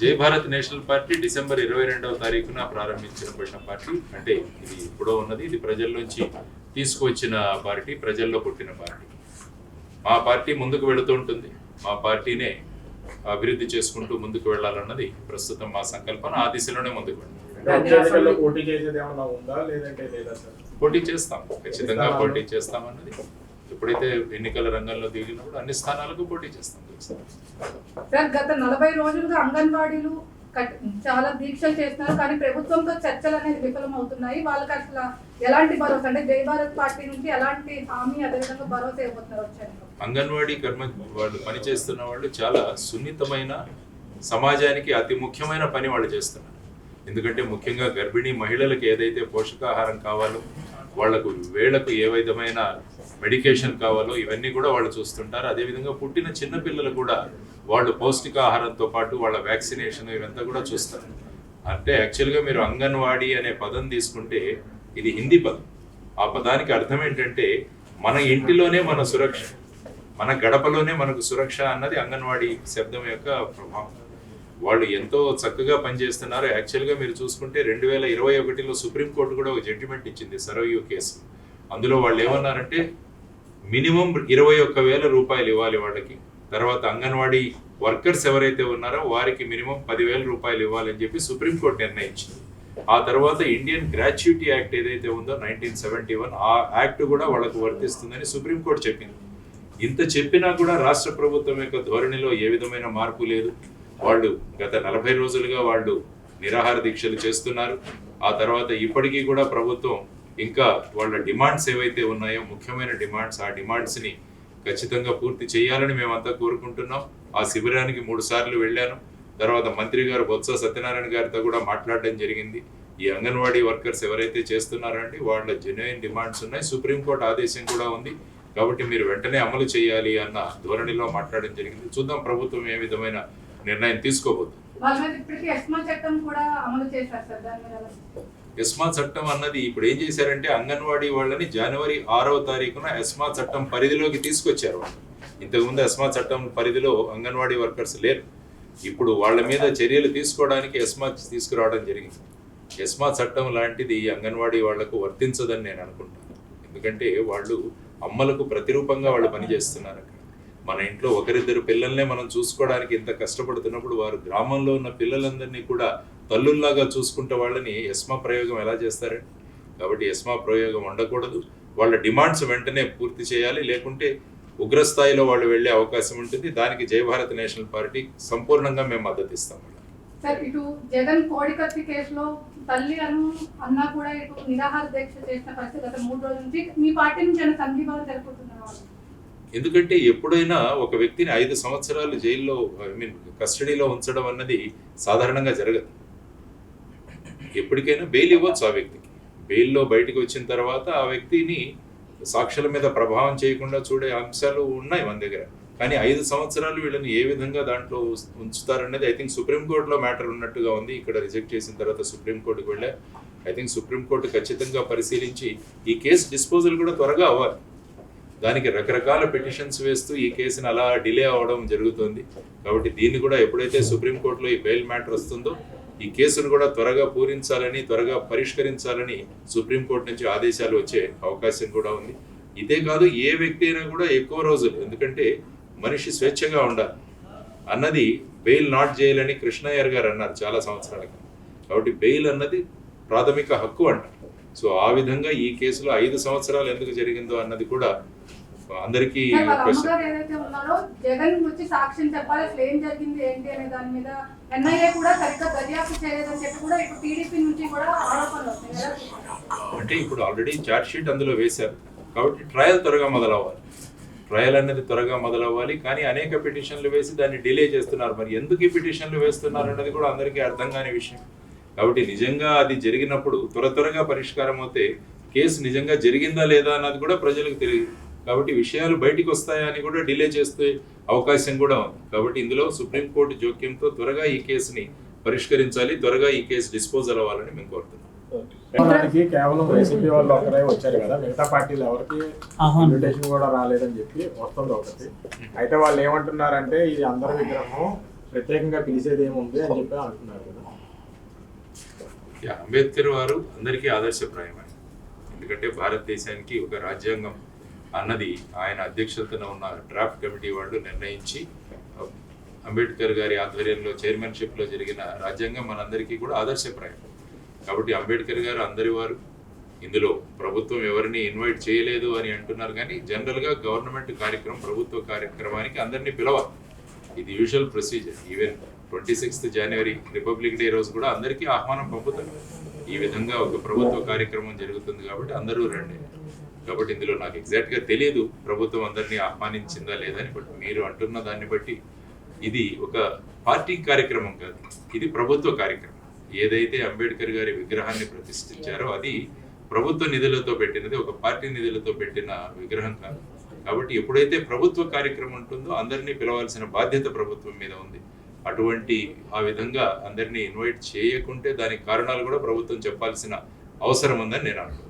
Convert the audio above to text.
జై Bharat national party December ఇరవై రెండవ తారీఖున ప్రారంభించబడిన పార్టీ. అంటే ఇది ఇప్పుడో ఉన్నది ఇది ప్రజల్లోంచి తీసుకువచ్చిన పార్టీ ప్రజల్లో పుట్టిన పార్టీ. మా పార్టీ ముందుకు వెళుతూ ఉంటుంది. మా పార్టీనే అభివృద్ధి చేసుకుంటూ ముందుకు వెళ్ళాలన్నది ప్రస్తుతం మా సంకల్పన. ఆ దిశలోనే ముందుకు పోటీ చేస్తాం. ఖచ్చితంగా పోటీ చేస్తాం అన్నది ఎప్పుడైతే ఎన్నికల రంగంలో దిగినప్పుడు అన్ని స్థానాలకు పోటీ చేస్తాం. సార్ గత నలభై రోజులుగా అంగన్వాడీలు చాలా దీక్షలు చేస్తున్నారు కానీ ప్రభుత్వంతో చర్చలు అనేది విఫలం అవుతున్నాయి వాళ్ళకి అసలు ఎలాంటి భరోసా అంటే జై భారత్ పార్టీ నుంచి ఎలాంటి హామీ అదేవిధంగా భరోసా ఇవ్వబోతున్నారు వచ్చారు. అంగన్వాడీ కర్మ వాళ్ళు పనిచేస్తున్న వాళ్ళు చాలా సున్నితమైన సమాజానికి అతి ముఖ్యమైన పని వాళ్ళు చేస్తున్నారు. ఎందుకంటే ముఖ్యంగా గర్భిణీ మహిళలకు ఏదైతే పోషకాహారం కావాలో వాళ్ళకు వేళకు ఏ విధమైన మెడికేషన్ కావాలో ఇవన్నీ కూడా వాళ్ళు చూస్తుంటారు. అదేవిధంగా పుట్టిన చిన్నపిల్లలు కూడా వాళ్ళు పౌష్టికాహారంతో పాటు వాళ్ళ వ్యాక్సినేషన్ ఇవంతా కూడా చూస్తారు. అంటే యాక్చువల్గా మీరు అంగన్వాడీ అనే పదం తీసుకుంటే ఇది హిందీ పదం. ఆ పదానికి అర్థం ఏంటంటే మన ఇంటిలోనే మన సురక్ష మన గడపలోనే మనకు సురక్ష అన్నది అంగన్వాడీ శబ్దం యొక్క ప్రభావం. వాళ్ళు ఎంతో చక్కగా పనిచేస్తున్నారు. యాక్చువల్గా మీరు చూసుకుంటే రెండు వేల ఇరవై ఒకటిలో సుప్రీంకోర్టు కూడా ఒక జడ్జిమెంట్ ఇచ్చింది సరయూ కేసు. అందులో వాళ్ళు ఏమన్నారంటే మినిమం ఇరవై ఒక్క వేల రూపాయలు ఇవ్వాలి వాళ్ళకి. తర్వాత అంగన్వాడీ వర్కర్స్ ఎవరైతే ఉన్నారో వారికి మినిమం పదివేల రూపాయలు ఇవ్వాలని చెప్పి సుప్రీంకోర్టు నిర్ణయించింది. ఆ తర్వాత ఇండియన్ గ్రాచ్యుటీ యాక్ట్ ఏదైతే ఉందో నైన్టీన్ సెవెంటీ వన్ ఆ యాక్ట్ కూడా వాళ్ళకు వర్తిస్తుందని సుప్రీంకోర్టు చెప్పింది. ఇంత చెప్పినా కూడా రాష్ట్ర ప్రభుత్వం యొక్క ధోరణిలో ఏ విధమైన మార్పు లేదు. వాళ్ళు గత నలభై రోజులుగా వాళ్ళు నిరాహార దీక్షలు చేస్తున్నారు. ఆ తర్వాత ఇప్పటికీ కూడా ప్రభుత్వం ఇంకా వాళ్ళ డిమాండ్స్ ఏవైతే ఉన్నాయో ముఖ్యమైన డిమాండ్స్ ఆ డిమాండ్స్ని ఖచ్చితంగా పూర్తి చేయాలని మేమంతా కోరుకుంటున్నాం. ఆ శిబిరానికి మూడు సార్లు వెళ్ళాను. తర్వాత మంత్రి గారు బొత్స సత్యనారాయణ గారితో కూడా మాట్లాడడం జరిగింది. ఈ అంగన్వాడీ వర్కర్స్ ఎవరైతే చేస్తున్నారండి వాళ్ళ జెన్యున్ డిమాండ్స్ ఉన్నాయి. సుప్రీంకోర్టు ఆదేశం కూడా ఉంది. కాబట్టి మీరు వెంటనే అమలు చేయాలి అన్న ధోరణిలో మాట్లాడడం జరిగింది. చూద్దాం ప్రభుత్వం ఏ విధమైన నిర్ణయం తీసుకోబోతుంది? ఎస్మా చట్టం అన్నది ఇప్పుడు ఏం చేశారంటే అంగన్వాడీ వాళ్ళని జనవరి ఆరవ తారీఖున ఎస్మా చట్టం పరిధిలోకి తీసుకొచ్చారు వాళ్ళు. ఇంతకుముందు ఎస్మా చట్టం పరిధిలో అంగన్వాడీ వర్కర్స్ లేరు. ఇప్పుడు వాళ్ళ మీద చర్యలు తీసుకోవడానికి ఎస్మా తీసుకురావడం జరిగింది. ఎస్మా చట్టం లాంటిది అంగన్వాడీ వాళ్ళకు వర్తించదని నేను అనుకుంటాను. ఎందుకంటే వాళ్ళు అమ్మలకు ప్రతిరూపంగా వాళ్ళు పనిచేస్తున్నారు అక్కడ. మన ఇంట్లో ఒకరిద్దరు పిల్లల్నే మనం చూసుకోవడానికి ఇంత కష్టపడుతున్నప్పుడు వారు గ్రామంలో ఉన్న పిల్లలందరినీ కూడా తల్లుల్లాగా చూసుకుంటే వాళ్ళని ఎస్మా ప్రయోగం ఎలా చేస్తారండి? కాబట్టి ఎస్మా ప్రయోగం ఉండకూడదు. వాళ్ళ డిమాండ్స్ వెంటనే పూర్తి చేయాలి. లేకుంటే ఉగ్రస్థాయిలో వాళ్ళు వెళ్ళే అవకాశం ఉంటుంది. దానికి జై భారత్ నేషనల్ పార్టీ సంపూర్ణంగా మేము మద్దతు ఇస్తాం. సార్ ఇటు జగన్ కోడికత్తి కేసులో తల్లి అను అన్న కూడా ఇటు నిరాహార దీక్ష చేసిన పరిస్థితి గత మూడు రోజుల నుంచి. మీ పార్టీ నుంచి సంఘీభావం ఎందుకంటే ఎప్పుడైనా ఒక వ్యక్తిని ఐదు సంవత్సరాలు జైల్లో ఐ మీన్ కస్టడీలో ఉంచడం అన్నది సాధారణంగా జరగదు. ఎప్పటికైనా బెయిల్ ఇవ్వచ్చు ఆ వ్యక్తికి. బెయిల్లో బయటకు వచ్చిన తర్వాత ఆ వ్యక్తిని సాక్షుల మీద ప్రభావం చేయకుండా చూడే అంశాలు ఉన్నాయి మన దగ్గర. కానీ ఐదు సంవత్సరాలు వీళ్ళని ఏ విధంగా దాంట్లో ఉంచుతారనేది ఐ థింక్ సుప్రీంకోర్టులో మ్యాటర్ ఉన్నట్టుగా ఉంది. ఇక్కడ రిజెక్ట్ చేసిన తర్వాత సుప్రీంకోర్టుకు వెళ్ళా. ఐ థింక్ సుప్రీంకోర్టు ఖచ్చితంగా పరిశీలించి ఈ కేసు డిస్పోజల్ కూడా త్వరగా అవ్వాలి. దానికి రకరకాల పిటిషన్స్ వేస్తూ ఈ కేసుని అలా డిలే అవ్వడం జరుగుతుంది. కాబట్టి దీన్ని కూడా ఎప్పుడైతే సుప్రీంకోర్టులో ఈ బెయిల్ మ్యాటర్ వస్తుందో ఈ కేసును కూడా త్వరగా పూరించాలని త్వరగా పరిష్కరించాలని సుప్రీంకోర్టు నుంచి ఆదేశాలు వచ్చే అవకాశం కూడా ఉంది. ఇదే కాదు ఏ వ్యక్తి అయినా కూడా ఎక్కువ రోజులు ఎందుకంటే మనిషి స్వేచ్ఛగా ఉండాలి. అన్నది బెయిల్ నాట్ చేయాలని కృష్ణయ్యర్ గారు అన్నారు చాలా సంవత్సరాల కాబట్టి బెయిల్ అన్నది ప్రాథమిక హక్కు అంటారు. సో ఆ విధంగా ఈ కేసులో ఐదు సంవత్సరాలు ఎందుకు జరిగిందో అన్నది కూడా అందరికీ సార్, వాళ్ళ క్వశ్చన్ అమ్మగారు ఏదైతే ఉన్నారో జగన్ వచ్చి సాక్ష్యం చెప్పాలి అసలు ఏం జరిగింది ఏంటి అనే దాని మీద ఎన్ఐఏ కూడా సరిగ్గా దర్యాప్తు చేయలేదని చెప్పి కూడా ఇటు టీడీపీ నుంచి కూడా ఆరోపణలు వస్తాయి ఎలా చూస్తారు? అంటే ఇప్పుడు ఆల్రెడీ చార్జ్ షీట్ అందులో వేశారు. కాబట్టి ట్రయల్ త్వరగా మొదలవ్వాలి. ట్రయల్ అనేది త్వరగా మొదలవ్వాలి కానీ అనేక పిటిషన్లు వేసి దాన్ని డిలే చేస్తున్నారు. మరి ఎందుకు ఈ పిటిషన్లు వేస్తున్నారు అన్నది కూడా అందరికీ అర్థం కాని విషయం. కాబట్టి నిజంగా అది జరిగినప్పుడు త్వర త్వరగా పరిష్కారం అవుతే కేసు నిజంగా జరిగిందా లేదా అన్నది కూడా ప్రజలకు తెలియదు. కాబట్టి విషయాలు బయటికి వస్తాయా అని కూడా డిలే చేస్తే అవకాశం కూడా ఉంది. కాబట్టి ఇందులో సుప్రీంకోర్టు జోక్యంతో త్వరగా ఈ కేసుని పరిష్కరించాలి త్వరగా ఈ కేసు డిస్పోజల్ అవ్వాలని మేము కోరుతున్నాం. కేవలం వైసీపీ వాళ్ళు వచ్చారు కదా మిగతా పార్టీలు ఎవరికి. ఇన్విటేషన్ కూడా రాలేదని చెప్పి వస్తుంది ఒకటి. అయితే వాళ్ళు ఏమంటున్నారంటే ఇది అందరి విగ్రహం ప్రత్యేకంగా పిలిచేది ఏముంది అని చెప్పి అంటున్నారు అంబేద్కర్ వారు అందరికీ ఆదర్శప్రాయమే ఎందుకంటే భారతదేశానికి ఒక రాజ్యాంగం అన్నది ఆయన అధ్యక్షతన ఉన్న డ్రాఫ్ట్ కమిటీ వాళ్ళు నిర్ణయించి అంబేద్కర్ గారి ఆధ్వర్యంలో చైర్మన్షిప్లో జరిగిన రాజ్యాంగం మనందరికీ కూడా ఆదర్శప్రాయం. కాబట్టి అంబేద్కర్ గారు అందరి వారు ఇందులో ప్రభుత్వం ఎవరిని ఇన్వైట్ చేయలేదు అని అంటున్నారు కానీ జనరల్గా గవర్నమెంట్ కార్యక్రమం ప్రభుత్వ కార్యక్రమానికి అందరినీ పిలవాలి. ఇది usual procedure even twenty sixth January Republic Day రోజు కూడా అందరికీ ఆహ్వానం పంపుతారు. ఈ విధంగా ఒక ప్రభుత్వ కార్యక్రమం జరుగుతుంది కాబట్టి అందరూ రండి. కాబట్టి ఇందులో నాకు ఎగ్జాక్ట్గా తెలియదు ప్రభుత్వం అందరినీ ఆహ్వానించిందా లేదని బట్ మీరు అంటున్న దాన్ని బట్టి ఇది ఒక పార్టీ కార్యక్రమం కాదు ఇది ప్రభుత్వ కార్యక్రమం. ఏదైతే అంబేద్కర్ గారి విగ్రహాన్ని ప్రతిష్ఠించారో అది ప్రభుత్వ నిధులతో పెట్టినది ఒక పార్టీ నిధులతో పెట్టిన విగ్రహం కాదు. కాబట్టి ఎప్పుడైతే ప్రభుత్వ కార్యక్రమం ఉంటుందో అందరినీ పిలవాల్సిన బాధ్యత ప్రభుత్వం మీద ఉంది. అటువంటి ఆ విధంగా అందరినీ ఇన్వైట్ చేయకుంటే దానికి కారణాలు కూడా ప్రభుత్వం చెప్పాల్సిన అవసరం ఉందని నేను అంటున్నాను